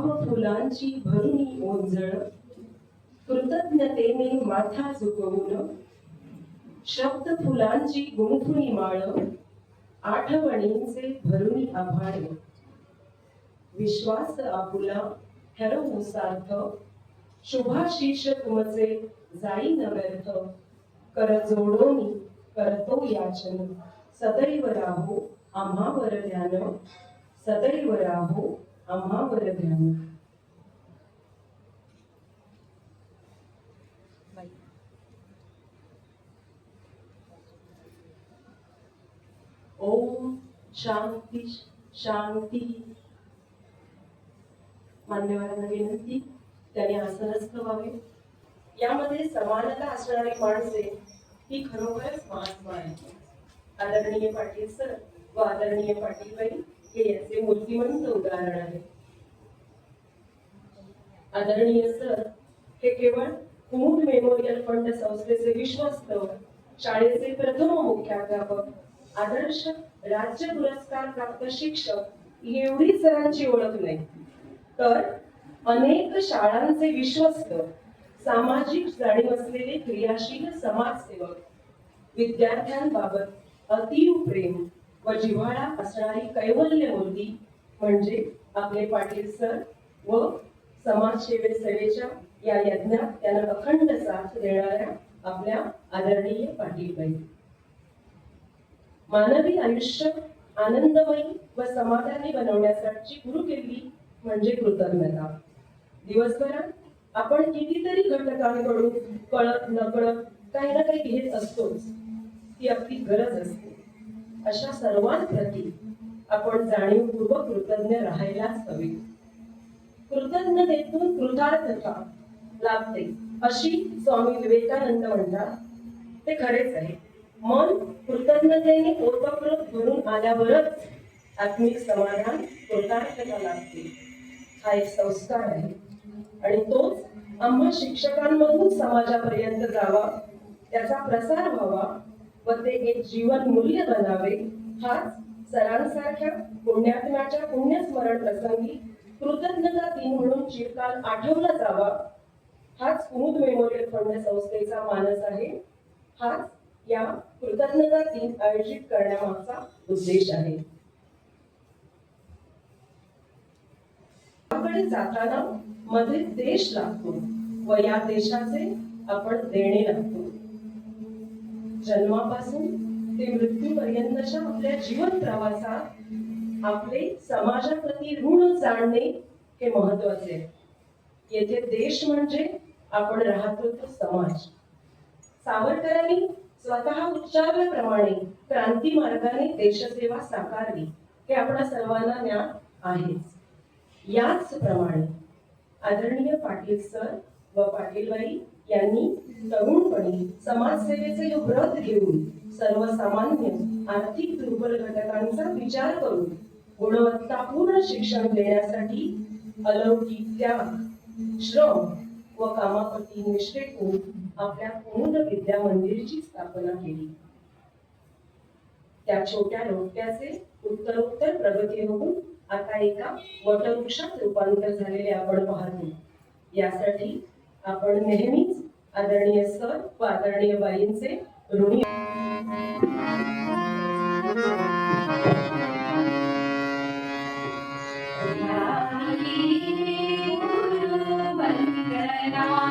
भाव फुलांची भरुणी ओंजळ कृतज्ञतेने माथा झुकवून शब्द फुलांची गुंफुणी माळ आठवणींचे भरुणी आभाळ विश्वास आपुला ठरवू सार्थ शुभाशीष तुमचे जाई न व्यर्थ कर जोडोनी करतो याचन. सदैव राहो आम्हावर ध्यान सदैव राहो आम्हावर ध्यान ओम शांती शांती मान्यवरांना विनंती त्याने आसनस्थ व्हावे यामध्ये समानता असणारी माणसे ही खरोखरच महात्मा आहे आदरणीय पाटील सर व आदरणीय पाटील बाई हे याचे मूर्तिमंत उदाहरण आहे. आदरणीय सर हे केवळ कुमुद मेमोरियल फंड संस्थेचे विश्वस्त शाळेचे प्रथम मुख्याध्यापक आदर्श राज्य पुरस्कार प्राप्त शिक्षक एवढी सरांची ओळख नाही. तर अनेक शाळांचे विश्वस्त सामाजिक जाणीव असलेले क्रियाशील समाजसेवक विद्यार्थ्यांबाबत अतीव प्रेम व जिव्हाळा असणारी कैवल्य होती म्हणजे आपले पाटील सर व समाजसेवे सेवेच्या या यज्ञात त्यांना अखंड साथ देणाऱ्या आपल्या आदरणीय पाटीलबाई. मानवी आयुष्य आनंदमयी व समाधानी बनवण्यासाठी गुरु केली म्हणजे कृतज्ञता. दिवसभरात आपण कितीतरी घटकांकडून कळत नकळत काही ना काही घेत असतोच. ती आपली गरज असते. अशा सर्वांप्रती आपण जाणीवपूर्वक कृतज्ञ राहायलाच हवे. कृतज्ञतेतून कृतार्थता लाभते अशी स्वामी विवेकानंद म्हणतात. ते खरेच आहे. मन कृतज्ञतेने ओतप्रोत भरून आल्यावरच आत्मिक समाधान कृतार्थता लाभते. हा एक संस्कार आहे. आणि तोच आम्हा शिक्षकांमधून समाजापर्यंत जावा त्याचा प्रसार व्हावा व ते एक जीवन मूल्य बनावे हाच सरांसारख्या पुण्यात्म्याच्या पुण्यस्मरण प्रसंगी कृतज्ञता दिन म्हणून चिरकाल आठवला जावा. हाच कुमुद मेमोरियल फंड संस्थेचा मानस आहे. हाच या कृतज्ञता दिन आयोजित करण्यामागचा उद्देश आहे. आपण जाताना मध्ये देश लागतो व या देशाचे आपण देणे लागतो जन्मापासून ते मृत्यूपर्यंतच्या आपल्या जीवन प्रवासात आपले समाजाप्रती ऋण जाणणे हे महत्त्वाचे आहे. येथे देश म्हणजे आपण राहतो तो समाज. सावरकरांनी स्वतः उच्चारल्याप्रमाणे क्रांती मार्गाने देशसेवा साकारली हे आपल्या सर्वांना ज्ञान आहेच. याच प्रमाणे आदरणीय पाटील सर व पाटीलबाई यांनी तरुणपणी समाजसेवेचे व्रत घेऊन सर्वसामान्य आर्थिक दुर्बल घटकांचा विचार करून गुणवत्तापूर्ण शिक्षण देण्यासाठी अलौकिक त्याग श्रम व कामाप्रती निष्ठेतून आपल्या पूर्ण विद्या मंदिरची स्थापना केली. त्या छोट्या रोट्याचे उत्तरोत्तर प्रगती होऊन आता एका वटवृक्षात रूपांतर झालेले आपण पाहतो. यासाठी आपण नेहमी आदरणीय सर व आदरणीय बाईंचे ऋणी आम्ही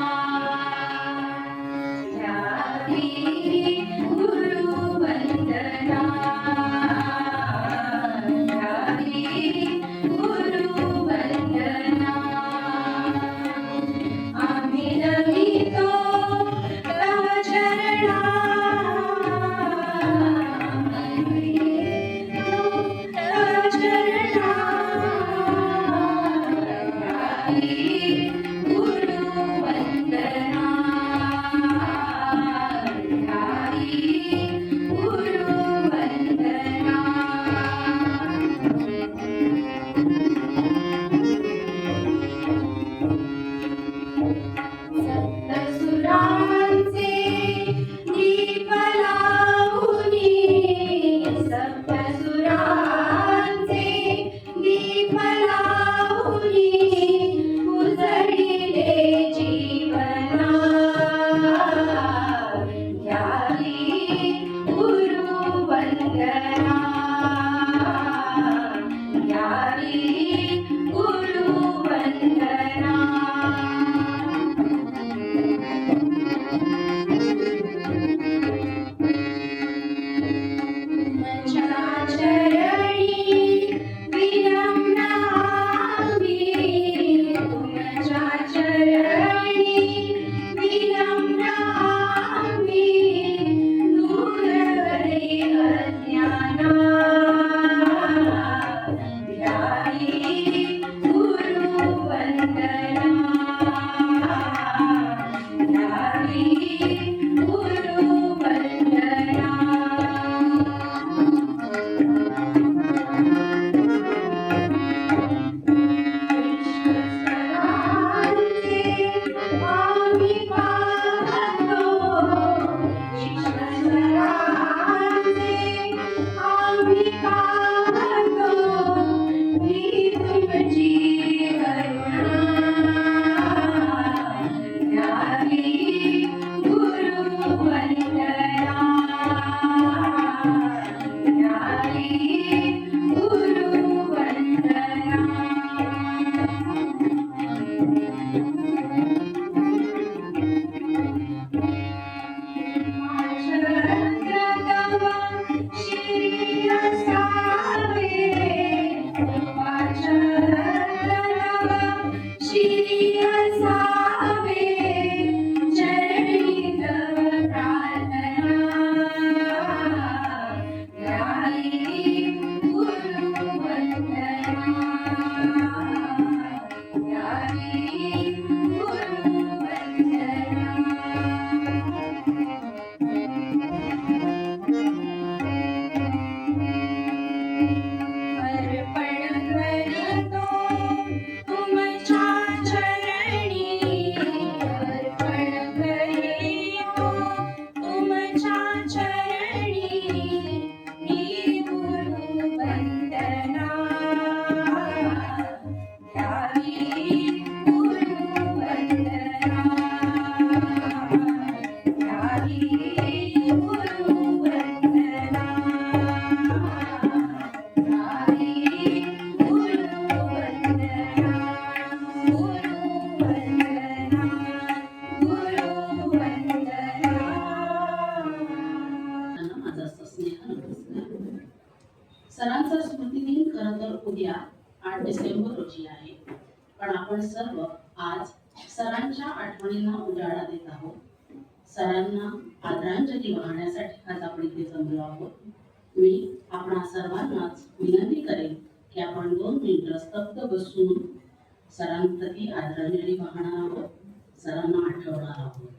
आम्ही आदरांजली वाहणार आहोत सरांना आठवणार आहोत.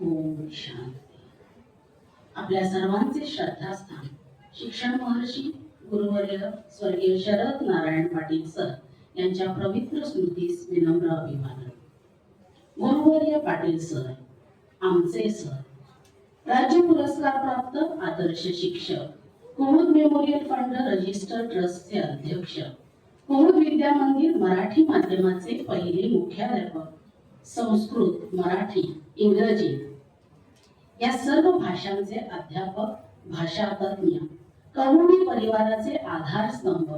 ओम शांती. आपल्या सर्वांचे श्रद्धास्थान शिक्षण महर्षी पूर्वज स्वर्गीय शरद नारायण पाटील सर यांच्या पवित्र स्मृतीस विनम्र अभिवादन. गुरुवर्य पाटील सर आमचे सर. राज्य पुरस्कार प्राप्त आदर्श शिक्षक कोविड मेमोरियल फंड रजिस्टर ट्रस्टचे अध्यक्ष कोविड विद्या मंदिर मराठी माध्यमाचे पहिले मुख्याध्यापक संस्कृत मराठी इंग्रजी. या सर्व भाषांचे अध्यापक भाषातज्ञ कौमी परिवाराचे आधारस्तंभ.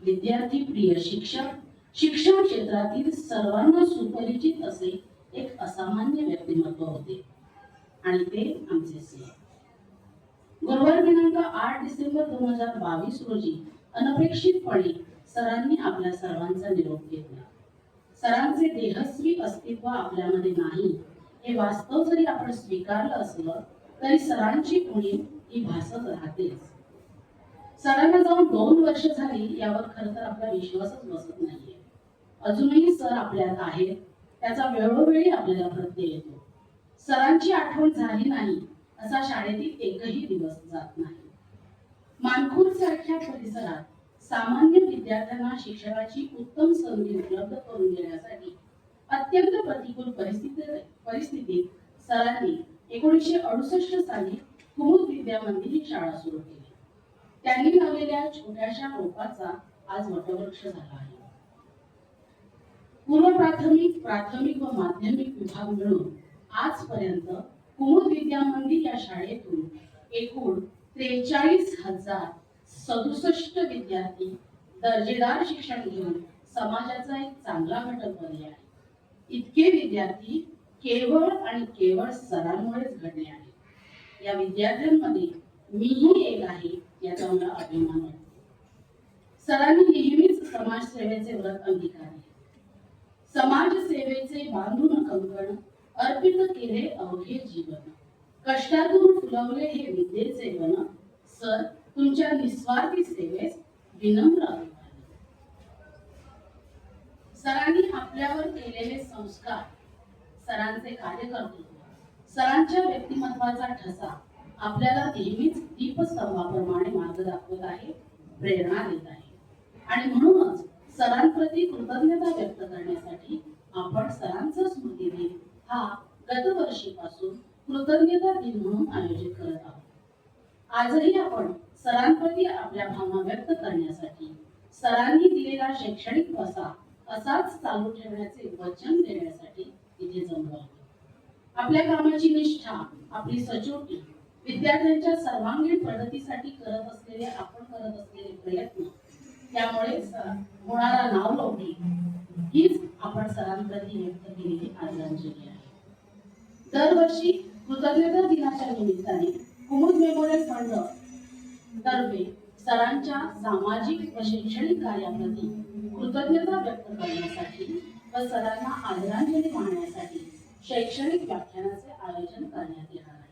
विद्यार्थी प्रिय शिक्षक शिक्षण क्षेत्रातील सर्वांना सुपरिचित असे एक असामान्य व्यक्तिमत्व होते. आणि ते आमचे सर गुरुवार दिनांक आठ डिसेंबर दोन हजार बावीस रोजी अनपेक्षितपणे सरांनी आपल्या सर्वांचा निरोप घेतला. सरांचे देहस्वी अस्तित्व आपल्यामध्ये नाही हे वास्तव जरी आपण स्वीकारलं असलं तरी सरांची उणीव ही भासत राहतेच. सरांना जाऊन दोन वर्ष झाली यावर खर तर आपला विश्वासच बसत नाहीये. अजूनही सर आपल्यात आहेत. त्याचा वेळोवेळी आपल्याला प्रत्यय येतो. सरांची आठवण झाली नाही असा शाळेतील एकही दिवस जात नाही. मानखूर सारख्या परिसरात सामान्य विद्यार्थ्यांना शिक्षणाची उत्तम संधी उपलब्ध करून देण्यासाठी अत्यंत प्रतिकूल परिस्थिती परिस्थितीत सरांनी एकोणीसशे अडुसष्ट साली कुमुद विद्या मंदिर ही शाळा सुरू केली. त्यांनी लावलेल्या छोट्याशा रोपाचा आज वटवृक्ष झाला आहे. पूर्व प्राथमिक प्राथमिक व माध्यमिक विभाग मिळून आजपर्यंत कुमुद विद्या मंदिर या शाळेतून एकूण त्रेचाळीस हजार सदुसष्ट विद्यार्थी दर्जेदार शिक्षण घेऊन समाजाचा एक चांगला घटक बनले आहे इतके विद्यार्थी केवळ आणि केवळ सरांमुळेच घडले आहेत. या विद्यार्थ्यांमध्ये मीही एक आहे. याचा मला अभिमान वाटतो. सरांनी नेहमीच समाजसेवेचे व्रत अंगीकारले समाजसेवेचे बांधून कंकण अर्पित केले अवघे जीवन. कष्टातून फुलवले हे विद्येचे वन. सर तुमच्या निस्वार्थी सेवेस विनम्र अभिवादन सरांनी आपल्यावर केलेले संस्कार सरांचे कार्यकर्तृत्व सरांच्या व्यक्तिमत्वाचा ठसा आपल्याला नेहमीच दीपस्तंभाप्रमाणे मार्ग दाखवत आहे प्रेरणा देत आहे. आणि म्हणूनच सरांप्रती कृतज्ञता व्यक्त करण्यासाठी आपण सरांचा स्मृती दिन हा गतवर्षीपासून कृतज्ञता दिन म्हणून आयोजित करत आहोत. आजही आपण सरांप्रती आपल्या भावना व्यक्त करण्यासाठी सरांनी दिलेला शैक्षणिक वसा असाच चालू ठेवण्याचे वचन देण्यासाठी इथे जमलो आहोत. आपल्या कामाची निष्ठा आपली सचोटी विद्यार्थ्यांच्या सर्वांगीण प्रगतीसाठी करत असलेले आपण करत असलेले प्रयत्न. त्यामुळे होणारा होणारा नावलौटी हीच आपण सरांप्रती व्यक्त केलेली आदरांजली आहे. दरवर्षी कृतज्ञता दिनाच्या निमित्ताने कुमुद मेमोरियल फंड तर्फे सरांच्या सामाजिक व शैक्षणिक कार्याप्रती कृतज्ञता व्यक्त करण्यासाठी व सरांना आदरांजली वाहण्यासाठी शैक्षणिक व्याख्यानाचे आयोजन करण्यात येणार आहे.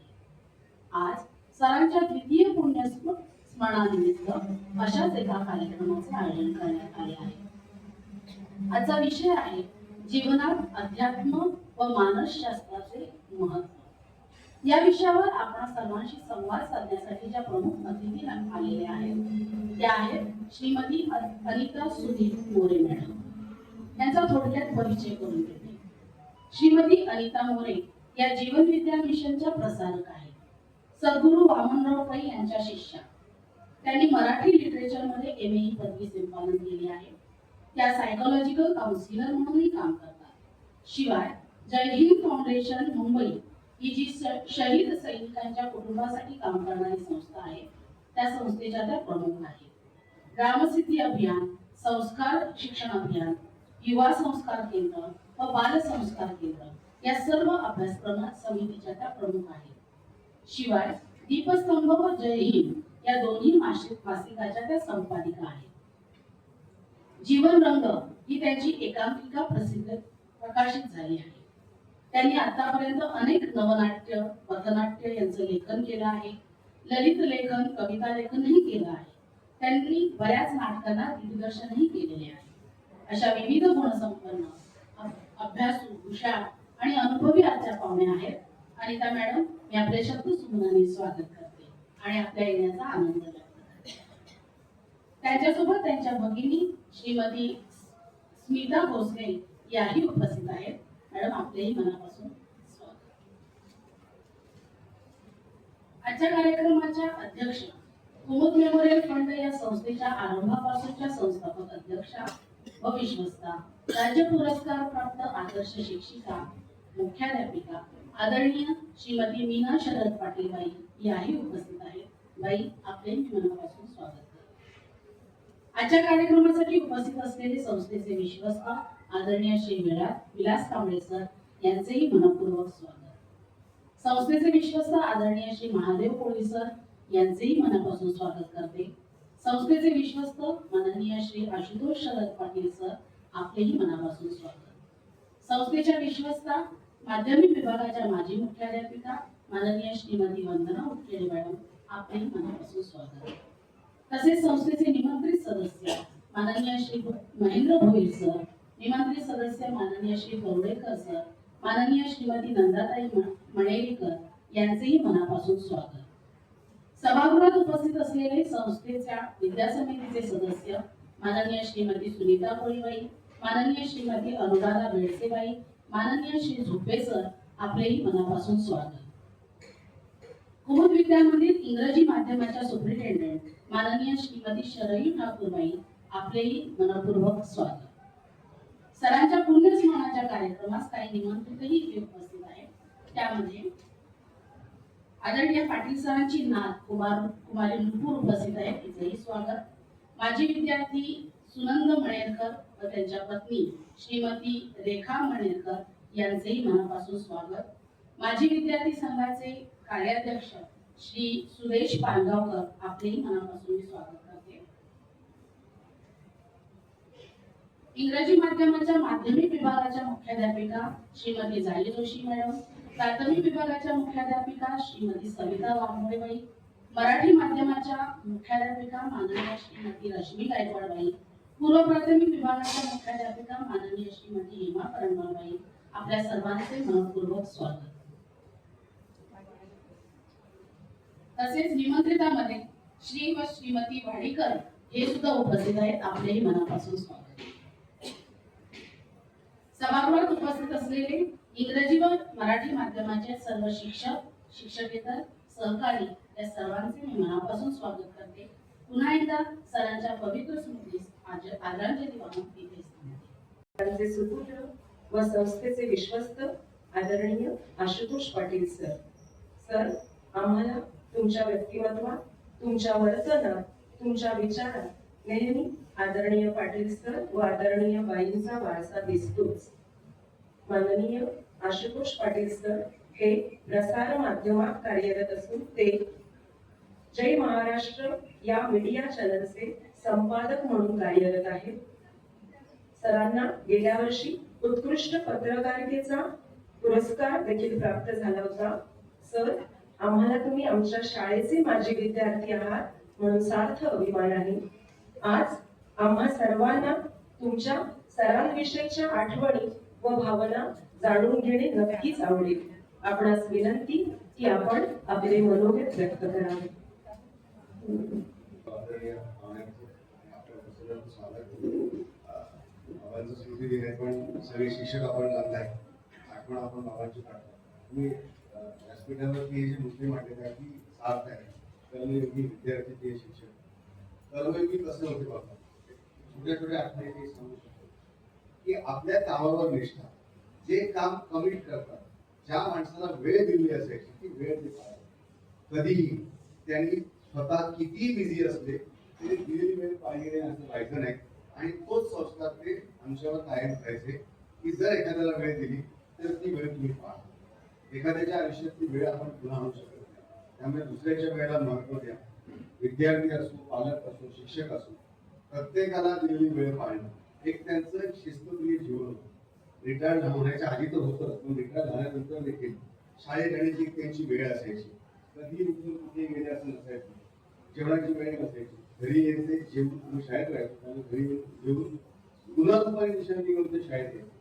आज सरांच्या द्वितीय पुण्यस्म स्मरणानिमित्त अशाच एका कार्यक्रमाचे आयोजन करण्यात आले आहे. आजचा विषय आहे जीवनात अध्यात्म व मानसशास्त्राचे महत्त्व या विषयावर आपण सर्वांशी संवाद साधण्यासाठी ज्या प्रमुख अतिथी आलेल्या आहेत त्या आहेत श्रीमती अनिता सुधीर मोरे मॅडम. यांचा थोडक्यात परिचय करून देते. श्रीमती अनिता मोरे या जीवनविद्या मिशनच्या प्रसारक आहेत. सद्गुरू वामनराव पै यांच्या शिष्या. त्यांनी मराठी लिटरेचरमध्ये एम ए ही पदवी संपादन केली आहे. त्या सायकोलॉजिकल काउन्सिलर म्हणूनही काम करतात. शिवाय जय हिंद फाउंडेशन मुंबई ही जी शहीद सैनिकांच्या कुटुंबासाठी काम करणारी संस्था आहे त्या संस्थेच्या त्या प्रमुख आहेत. ग्रामसिद्धी अभियान संस्कार शिक्षण अभियान युवा संस्कार केंद्र व बाल संस्कार केंद्र या सर्व अभ्यासक्रमात समितीच्या त्या प्रमुख आहेत. शिवाय दीपस्तंभ व जय हिंद या दोन्ही मासिक मासिकाच्या त्या संपादिका आहेत. जीवन रंग ही त्याची एकांकिका प्रसिद्ध प्रकाशित झाली आहे. त्यांनी आतापर्यंत अनेक नवनाट्य पथनाट्य यांचं लेखन केलं आहे. ललित लेखन कविता लेखनही केलं आहे. त्यांनी बऱ्याच नाटकांना दिग्दर्शनही केलेले आहे. अशा विविध गुणसंपन्न अभ्यासू हुशार आणि अनुभवी आजच्या पाहुण्या आहेत अनिता मॅडम मी आपल्या शब्द सुमनाने स्वागत करते आणि आपल्या येण्याचा आनंद व्यक्त त्यांच्यासोबत त्यांच्या भगिनी श्रीमती स्मिता भोसले याही उपस्थित आहेत. मॅडम आपलेही मनापासून स्वागत. आजच्या कार्यक्रमाच्या अध्यक्ष कुमुद मेमोरियल फंड या संस्थेच्या आरंभापासूनच्या संस्थापक अध्यक्षा व विश्वस्ता राज्य पुरस्कार प्राप्त आदर्श शिक्षिका मुख्याध्यापिका आदरणीय श्रीमती मीना शरद पाटील बाई याही उपस्थित आहेत. बाई आपले मनापासून स्वागत आजच्या कार्यक्रमासाठी उपस्थित असलेले संस्थेचे विश्वस्त आदरणीय श्री विला विलास कांबळे सर यांचेही मनपूर्वक स्वागत. संस्थेचे विश्वस्त आदरणीय श्री महादेव कोळी सर यांचेही मनापासून स्वागत करते. संस्थेचे विश्वस्त माननीय श्री आशुतोष शरद पाटील सर आपलेही मनापासून स्वागत. संस्थेच्या विश्वस्ता माध्यमिक विभागाच्या माजी मुख्याध्यापिका माननीय श्रीमती वंदना उटकेडे मॅडम आपलेही मनापासून स्वागत. तसेच संस्थेचे निमंत्रित सदस्य माननीय श्री महेंद्र भोईर सर निमंत्रित सदस्य माननीय श्री करुडेकर सर माननीय श्रीमती नंदाताई म- मणेरीकर यांचेही मनापासून स्वागत. सभागृहात उपस्थित असलेले संस्थेच्या विद्या समितीचे सदस्य माननीय श्रीमती सुनीता कोळीबाई माननीय श्रीमती अनुराधा बेडसेबाई माननीय श्री झुप्पे सर आपलेही मनापासून स्वागत. कुमुद विद्या इंग्रजी माध्यमाच्या सुप्रिटेंडंट माननीय श्रीमती शरयू ठाकूरबाई आपलेही मनपूर्वक स्वागत. सरांच्या पुण्यस्मरणाच्या कार्यक्रमास काही निमंत्रितही उपस्थित आहेत. त्यामध्ये आदरणीय पाटील सरांची नाथ कुमार कुमारी नुपूर उपस्थित आहेत. तिचेही स्वागत. माजी विद्यार्थी सुनंद मणेरकर व त्यांच्या पत्नी श्रीमती रेखा मणेरकर यांचेही मनापासून स्वागत. माजी विद्यार्थी संघाचे कार्याध्यक्ष श्री सुरेश पानगावकर आपलेही मनापासून स्वागत करते. इंग्रजी माध्यमाच्या माध्यमिक विभागाच्या मुख्याध्यापिका श्रीमती जाई जोशी मॅडम प्राथमिक विभागाच्या मुख्याध्यापिका श्रीमती सविता वाघमोडेबाई मराठी माध्यमाच्या मुख्याध्यापिका माननीय श्रीमती रश्मी गायकवाडबाई पूर्व प्राथमिक विभागाच्या मुख्याध्यापिका माननीय श्रीमती हेमा करंडवालबाई आपल्या सर्वांचे मनपूर्वक स्वागत. तसेच निमंत्रितामध्ये श्री व श्रीमती वाडीकर हे सुद्धा उपस्थित आहेत आपलेही मनापासून स्वागत. सभागृहात उपस्थित असलेले इंग्रजी व मराठी माध्यमाचे सर्व शिक्षक शिक्षकेतर सहकारी या सर्वांचे मी मनापासून स्वागत करते. पुन्हा एकदा सरांच्या पवित्र स्मृतीस आदरांजली सुपुत्र व संस्थेचे विश्वस्त आदरणीय आशुतोष पाटील सर. सर आम्हाला तुमच्या व्यक्तिमत्वात तुमच्या वर्तनात तुमच्या विचारात नेहमी आदरणीय पाटील सर व आदरणीय बाईंचा वारसा दिसतोच. माननीय आशुतोष पाटील सर हे प्रसार माध्यमात कार्यरत असून ते जय महाराष्ट्र या मीडिया चॅनलचे संपादक म्हणून कार्यरत आहेत सरांना गेल्या वर्षी उत्कृष्ट पत्रकारितेचा पुरस्कार देखील प्राप्त झाला होता. सर आम्हाला तुम्ही आमच्या शाळेचे माजी विद्यार्थी आहात म्हणून सार्थ अभिमान आहे. आज आम्हा सर्वांना तुमच्या सरांविषयीच्या आठवणी व भावना जाणून घेणे नक्कीच आवडेल. आपणास विनंती की आपण आपले मनोगत व्यक्त करावे आदरणीय पाहुण्यांचं आणि आपल्या सर्वांचं स्वागत अं, बाबांचं स्मृती आहे पण सगळे शिक्षक आपण बांधलाय आठवण आपण बाबांची काढतो. मी अं, व्यासपीठावरती हे जे मुद्दे मांडले आहेत की सार्थ आहे कर्मयोगी विद्यार्थी ते शिक्षक. कर्मयोगी कसं होते बाबा? छोट्या छोट्या आठवणी ते सांगू शकतो. की आपल्या कामावर निष्ठा. जे काम कमिट करतात ज्या माणसाला वेळ दिली असायची ती वेळ देतात कधीही त्यांनी स्वतः किती बिझी असले तरी दिलेली वेळ पाहिजे असं व्हायचं नाही. आणि तोच संस्कार ते आमच्यावर कायम करायचे की जर एखाद्याला वेळ दिली तर ती वेळ तुम्ही पाहा. एखाद्याच्या आयुष्यातली वेळ आपण पुन्हा आणू शकत नाही. त्यामुळे दुसऱ्याच्या वेळेला महत्त्व द्या. विद्यार्थी असो पालक असो शिक्षक असो प्रत्येकाला दिलेली वेळ पाळणं. एक त्यांचं शिस्तप्रिय जीवन रिटायर्ड होण्याच्या आधी तर होतं पण रिटायर्ड झाल्यानंतर देखील शाळेत येण्याची एक त्यांची वेळ असायची. कधी उठून कुठे गेले असं नसायचं. जेवणाची वेळ नसायची. घरी यायचे जेवून शाळेत राहायचो आणि घरी जेवून पुन्हा दुपारी विश्रांती घेऊन ते शाळेत यायचे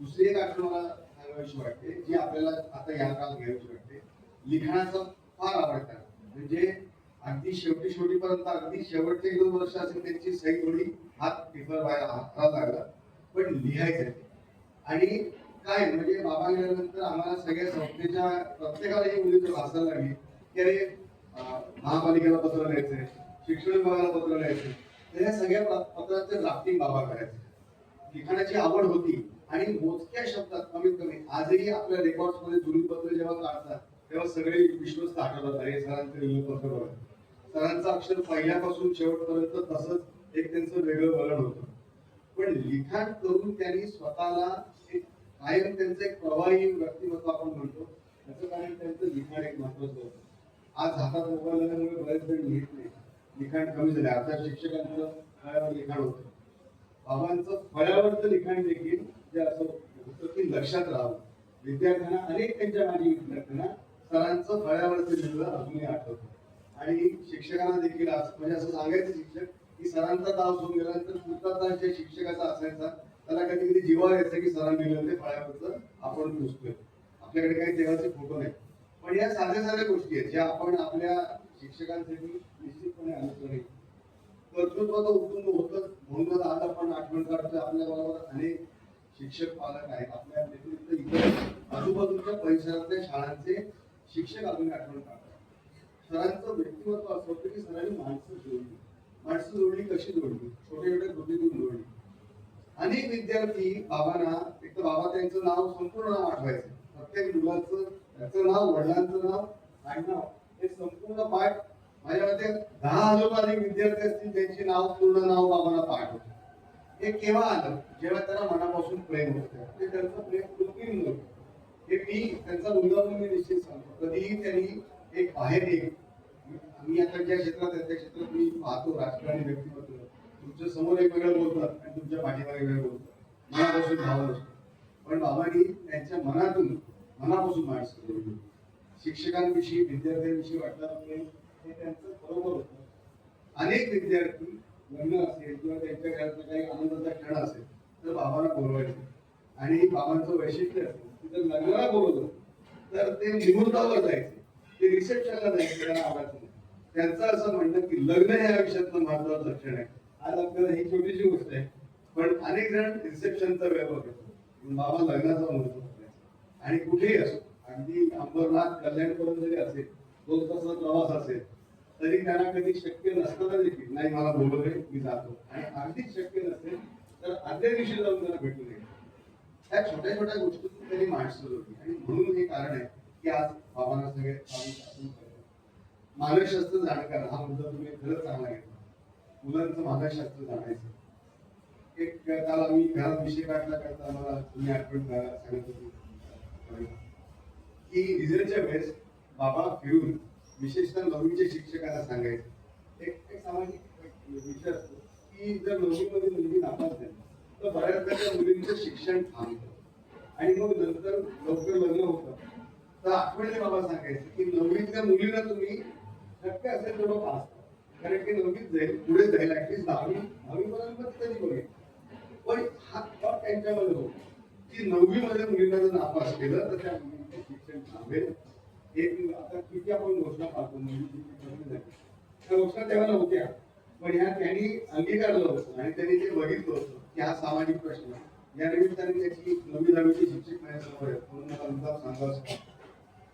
दुसरी एक आठवण मला सांगावीशी वाटते जी आपल्याला आता या काळात घ्यावीशी वाटते. लिखाणाचा फार आवडतात म्हणजे अगदी शेवटी शेवटीपर्यंत अगदी शेवटचे एक दोन वर्ष असेल त्यांची सही थोडी हात पेपर व्हायला हातात लागला. पण लिहायचं आणि काय म्हणजे बाबा गेल्यानंतर आम्हाला सगळ्या संस्थेच्या प्रत्येकाला ही मुली भासायला लागली. की अरे महापालिकेला पत्र लिहायचंय. शिक्षण विभागाला पत्र लिहायचे. तर या सगळ्या प- पत्राचं ड्राफ्टिंग बाबा करायचे. लिखाणाची आवड होती आणि मोजक्या शब्दात कमीत कमी आजही आपल्या रेकॉर्डमध्ये जुनी पत्र जेव्हा काढतात तेव्हा सगळे विश्वस्त आठवतात. अरे सरांचं लिहिलं पत्र बघा. सरांचं अक्षर पहिल्यापासून शेवटपर्यंत तसंच एक त्यांचं वेगळं वळण होतं. पण लिखाण करून त्यांनी स्वतःला एक कायम त्यांचं एक प्रवाही व्यक्तिमत्व आपण म्हणतो. त्याचं कारण त्यांचं लिखाण एक महत्वाचं होतं. आज हातात मोबाईल आल्यामुळे बरेच जण लिहित नाही लिखाण कमी झाले. अर्थात शिक्षकांचं फळ्यावर लिखाण होतं. बाबांचं फळ्यावरचं लिखाण देखील जे असं होतं की लक्षात राहावं. विद्यार्थ्यांना अनेक त्यांच्या माझी विद्यार्थ्यांना सरांचं फळ्यावरचं लिहिलं अजूनही आठवतं. आणि शिक्षकांना देखील असं म्हणजे असं सांगायचं शिक्षक की सरांचा ताव सोडून गेल्यानंतर पुढचा तास जे शिक्षकाचा असायचा त्याला कधी कधी जीवावर यायचं की सरांनी लिहिलं ते फळ्यावरचं आपण पुसतोय आपल्याकडे काही देवाचे फोटो नाही पण या साध्या साध्या गोष्टी आहेत ज्या आपण आपल्या शिक्षकांसाठी निश्चितपणे अनुसरण कर्तृत्व उत्तुंग म्हणूनच आज आपण आठवण काढतोय आपल्या बरोबर अनेक शिक्षक पालक आहेत. आपल्या व्यतिरिक्त इतर आजूबाजूच्या परिसरातल्या शाळांचे शिक्षक अजून आठवण काढतात सरांचं व्यक्तिमत्व असं होतं की सरांनी माणसं जोडली. माणसं जोडली कशी जोडली? छोट्या छोट्या कृतीतून जोडली. अनेक विद्यार्थी बाबांना एक तर बाबा त्यांचं नाव संपूर्ण नाव आठवायचं. प्रत्येक मुलाचं त्याचं नाव वडिलांचं नाव नाव हे संपूर्ण पाठ माझ्या मते दहा हजार अधिक विद्यार्थी असतील त्यांची नाव पूर्ण नाव बाबांना पाठ होतं हे केव्हा आलं? जेव्हा त्यांना मनापासून प्रेम होतं. ते त्यांचं प्रेम कृत्रिम नव्हतं हे मी त्यांचा मुलगा म्हणून मी निश्चित सांगतो. कधीही त्यांनी एक बाहेर एक मी आता ज्या क्षेत्रात आहे त्या क्षेत्रात मी पाहतो राजकारणी व्यक्तिमत्व. तुमच्यासमोर एक वेगळं बोलतात आणि तुमच्या पाठीमागे वेगळं बोलतात. मनापासून भाव नसतो पण बाबांनी त्यांच्या मनातून मनापासून माणसं शिक्षकांविषयी विद्यार्थ्यांविषयी वाटणारं हे त्यांचं बरोबर होतं. अनेक विद्यार्थी लग्न असेल किंवा त्यांच्या घरातला काही आनंदाचा क्षण असेल तर बाबांना बोलवायचे. आणि बाबांचं वैशिष्ट्य असेल जर लग्नाला बोलवलं तर ते मुहूर्तावर जायचे. ते रिसेप्शनला जायचे त्यांना आवडायचं नाही. त्यांचं असं म्हणणं की लग्न हे आयुष्यातलं महत्वाचं लक्षण आहे. आज आपल्याला ही छोटीशी गोष्ट आहे पण अनेक जण रिसेप्शनचा वेळ बघतो बाबा लग्नाचा मुहूर्त. आणि कुठेही असो अगदी अंबरनाथ कल्याणपर्यंत जरी असेल दोन तासाचा प्रवास असेल तरी त्यांना कधी शक्य नसतं देखील नाही मला बोलवले मी जातो. आणि अगदीच शक्य नसेल तर आदल्या दिवशी जाऊन त्यांना भेटून येईल ह्या छोट्या छोट्या गोष्टीतून त्यांनी माणसं होती. आणि म्हणून हे कारण आहे की आज बाबांना सगळे मानसशास्त्र जाणकार हा मुद्दा तुम्ही खरंच चांगला घेतला मुलांचं मानसशास्त्र जाणायचं. एक काल आम्ही घरात विषय काढला करता मला तुम्ही आठवण सांगत होती. की रिझल्टच्या वेळेस बाबा फिरून विशेषतः नववीच्या शिक्षकांना सांगायचं. एक एक सामाजिक विषय असतो की जर नववीमध्ये मुलगी नापास झाली तर बऱ्याच त्या मुलींचं शिक्षण थांबतं. आणि मग नंतर लवकर लग्न होतं. तर आठवणीने बाबा सांगायचं की नववीतल्या मुलीला तुम्ही शक्य असेल तेवढं पास कारण की नववीत जाईल पुढे जाईल ऍटलीस्ट दहावी दहावीपर्यंत तरी बघेल. पण हा थॉट त्यांच्यामध्ये होतो. की नववी मध्ये मुलीला जर नापास केलं तर त्या मुलींचे शिक्षण थांबेल. एक आता किती आपण घोषणा पाहतो त्या घोषणा तेव्हा नव्हत्या. पण ह्या त्यांनी अंगीकारलं होतं आणि त्यांनी ते बघितलं होतं की हा सामाजिक प्रश्न या निमित्ताने त्याची नवी दहावीची शिक्षक माझ्यासमोर आहे. म्हणून मला मुद्दा सांगावं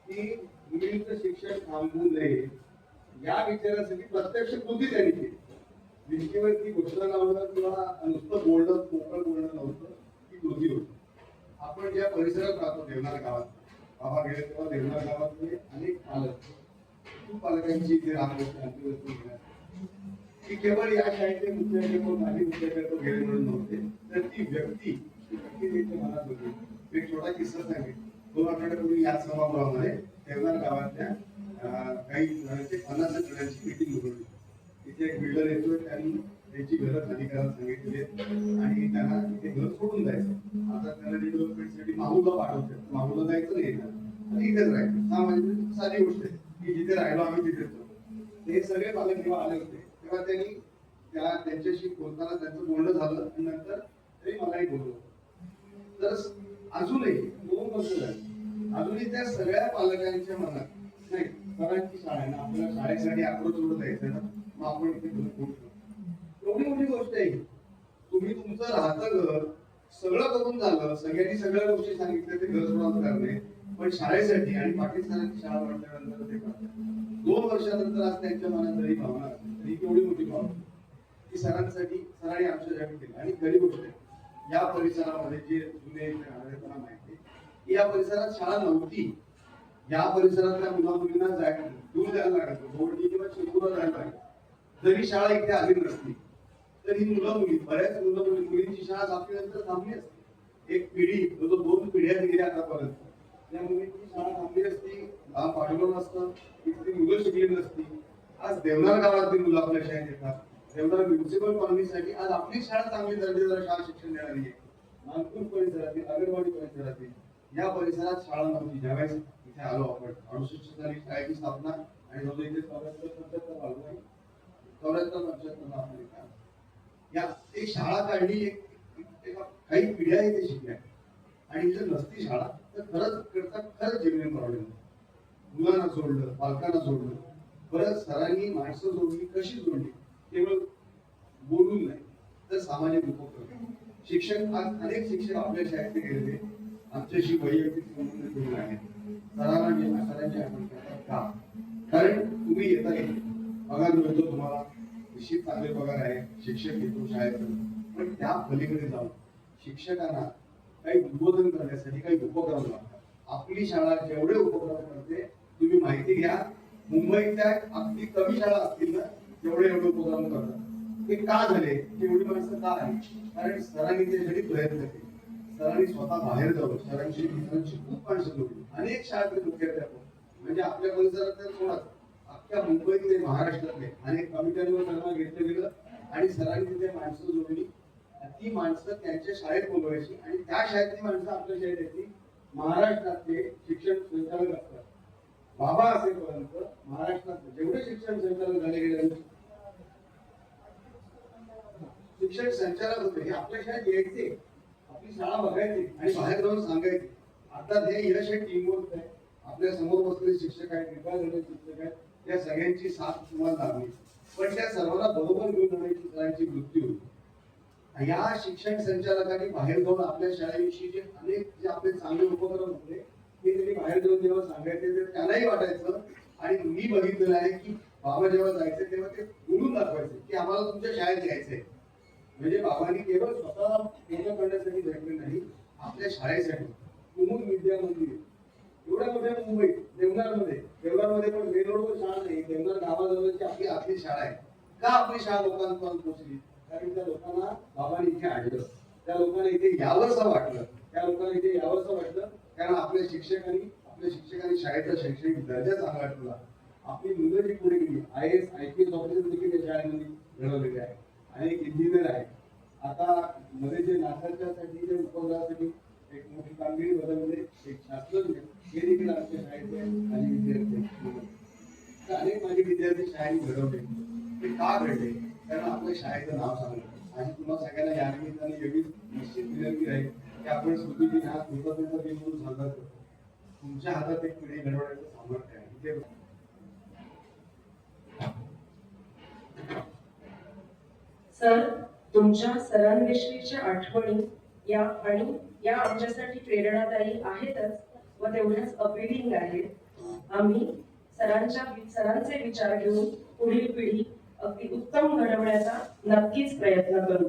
की मुलींचं शिक्षण थांबवू नये. या विचारासाठी प्रत्यक्ष कृती त्यांनी केली. भिंतीवरती घोषणा लावणं किंवा नुसतं बोलणं मोकळं बोलणं नव्हतं. ती कृती होती. आपण ज्या परिसरात राहतो देवनार गावात बाबा गेले तेव्हा देवनार गावातले अनेक पालक खूप पालकांची इथे राहत होते केवळ या शाळेतले मुख्याध्यापक माजी मुख्याध्यापक गेले म्हणून नव्हते तर ती व्यक्ती मनात होती मी एक छोटा किस्सा सांगेल दोन आठवड्यापूर्वी या सभागृहामध्ये देवनार गावातल्या काही पन्नास जणांची मिटिंग बोलवली तिथे एक बिल्डर येतोय त्यांनी त्यांची गरज अधिकाऱ्यांना सांगितली आणि त्यांना तिथे घर सोडून जायचं? आता त्यांना डेव्हलपमेंटसाठी माहूला पाठवते माहूला जायचं नाही आणि इथेच राहायचं. सामान्य म्हणजे साधी गोष्ट आहे. की जिथे राहिलो आम्ही तिथेच येतो ते सगळे पालक जेव्हा आले होते तेव्हा त्यांनी त्या त्यांच्याशी बोलताना त्यांचं बोलणं झालं आणि नंतर तरी मलाही बोललो तर अजूनही दोन वर्ष झाली. अजूनही त्या सगळ्या पालकांच्या मनात नाही सरांची शाळा आहे ना आपल्याला शाळेसाठी अप्रोच होत आहे ना. मग आपण इथे घर एवढी मोठी गोष्ट आहे. तुम्ही तुमचं राहतं घर सगळं करून झालं सगळ्यांनी सगळ्या गोष्टी सांगितल्या ते घर सोडून करणे पण शाळेसाठी आणि पाकिस्तानाची शाळा म्हटल्यानंतर ते दोन वर्षानंतर आज त्यांच्या मनात जरी भावना असेल तरी केवढी मोठी भावना ती सरांसाठी सरांनी आमच्यासाठी केली. आणि खरी गोष्ट आहे या परिसरामध्ये जे जुने त्यांना माहिती की या परिसरात शाळा नव्हती. या परिसरातल्या मुला मुलींना जायला दूर जायला लागत बोर्डी किंवा चिरकुला जायला लागत जरी शाळा इथे आली नसती तर ही मुलं मुली बऱ्याच मुलं मुली मुलींची शाळा सातवीनंतर थांबली असते. एक पिढी जो दोन पिढ्या गेल्या आतापर्यंत. त्या मुलींची शाळा थांबली असती लांब पाठवलं नसतं तिथली मुलं शिकली नसती. आज देवनार गावातली मुलं आपल्या शाळेत येतात. देवनार म्युन्सिपल कॉलनीसाठी आज आपली शाळा चांगली दर्जेदार शाळा शिक्षण देणारी आहे. नागपूर परिसरातील अगरवाडी परिसरातील या परिसरात शाळा नव्हती. ज्यावेळेस इथे आलो आपण. अडुसष्ट साली शाळेची स्थापना आणि जवळ इथे चौऱ्याहत्तर पंच्याहत्तर आलो आहे. चौऱ्याहत्तर पंच्याहत्तर या एक शाळा काढली एक काही पिढ्या इथे शिकल्या. आणि जर नसती शाळा तर खरंच करता खरंच जीवन प्रॉब्लेम मुलांना जोडलं पालकांना जोडलं. परत सरांनी माणसं जोडली कशी जोडली? केवळ बोलून नाही तर सामाजिक उपक्रम. शिक्षक आज अनेक शिक्षक आपल्या शाळेत गेलेले आमच्याशी वैयक्तिक संबंध आहेत सरांना मी सरांची आठवण करतात का? कारण तुम्ही येता येईल पगार मिळतो तुम्हाला निश्चित चांगले पगार आहे शिक्षक येतो शाळेत पण त्या पलीकडे जाऊन शिक्षकांना काही उद्बोधन करण्यासाठी काही उपक्रम लागतात. आपली शाळा जेवढे उपक्रम करते तुम्ही माहिती घ्या. मुंबईच्या अगदी कमी शाळा असतील ना तेवढे एवढे उपक्रम करतात. ते का झाले? तेवढी माणसं का आहे कारण सरांनी त्यासाठी प्रयत्न केले. सरांनी स्वतः बाहेर जाऊन सरांची मित्रांची खूप माणसं जोडली. अनेक शाळेतले मुख्याध्यापक. म्हणजे आपल्या परिसरात तर सोडाच अख्ख्या मुंबईतले महाराष्ट्रातले अनेक कमिट्यांवर त्यांना घेतलं गेलं आणि सरांनी तिथे माणसं जोडली. ती माणसं त्यांच्या शाळेत बोलवायची आणि त्या शाळेतली माणसं आपल्या शाळेत येतील महाराष्ट्रातले शिक्षण संचालक असतात. बाबा असेपर्यंत महाराष्ट्रात जेवढे शिक्षण संचालक झाले गेले शिक्षण संचालक होते हे आपल्या शाळेत यायचे. आपली शाळा बघायची आणि बाहेर जाऊन सांगायचे. आता हे यश हे टीमवर्क आहे. आपल्यासमोर बसलेले शिक्षक आहेत निकाल झालेले शिक्षक आहेत. त्या सगळ्यांची साथ तुम्हाला लागली पण त्या सर्वांना बरोबर घेऊन जाण्याची वृत्ती होती. या शिक्षण संचालकांनी बाहेर जाऊन आपल्या शाळेविषयी जे अनेक जे आपले चांगले उपक्रम होते ते त्यांनी बाहेर जाऊन जेव्हा सांगायचे ते त्यांनाही वाटायचं आणि मी बघितलेलं आहे की बाबा जेव्हा जायचे तेव्हा ते बोलून दाखवायचे की आम्हाला तुमच्या शाळेत यायचंय म्हणजे बाबांनी केवळ स्वतः पूर्ण करण्यासाठी भेटले नाही आपल्या शाळेसाठी कुमुद विद्या मंदिर एवढ्या मोठ्या मुंबईत देवनारमध्ये देवनारमध्ये पण मेन रोडवर शाळा नाही देवनार गावाजवळची आपली आपली शाळा आहे. का आपली शाळा लोकांपर्यंत पोहोचली कारण त्या लोकांना बाबांनी इथे आणलं. त्या लोकांना इथे यावंसं वाटलं. त्या लोकांना इथे यावंसं वाटलं. कारण आपल्या शिक्षकांनी आपल्या शिक्षकांनी शाळेचा शैक्षणिक दर्जा चांगला ठेवला. आपली मुलं जी पुढे गेली I S I P S officer देखील या शाळेमध्ये घडवलेले आहे आणि एक इंजिनियर आहे. आता मध्ये जे नासाच्यासाठी जे उपग्रहासाठी एक मोठी कामगिरी बदलते. एक शास्त्रज्ञ म्हणजे हे देखील आमच्या शाळेचे आणि विद्यार्थी अनेक माझे विद्यार्थी शाळेत घडवले. ते का घडले? कारण आपल्या शाळेचं नाव सांगलं. आणि तुम्हाला सगळ्यांना या निमित्ताने एवढी निश्चित विनंती आहे की आपण स्मृती हा कृतज्ञता दिन म्हणून साजरा करतो तुमच्या हातात एक पिढी घडवण्याचं सामर्थ्य आहे. ते सर तुमच्या सरांविषयीच्या आठवणी या आणि या आमच्यासाठी प्रेरणादायी आहेतच व तेवढ्याच अपिलिंग आहेत आम्ही सरांच्या सरांचे विचार घेऊन पुढील पिढी अगदी उत्तम घडवण्याचा नक्कीच प्रयत्न करू.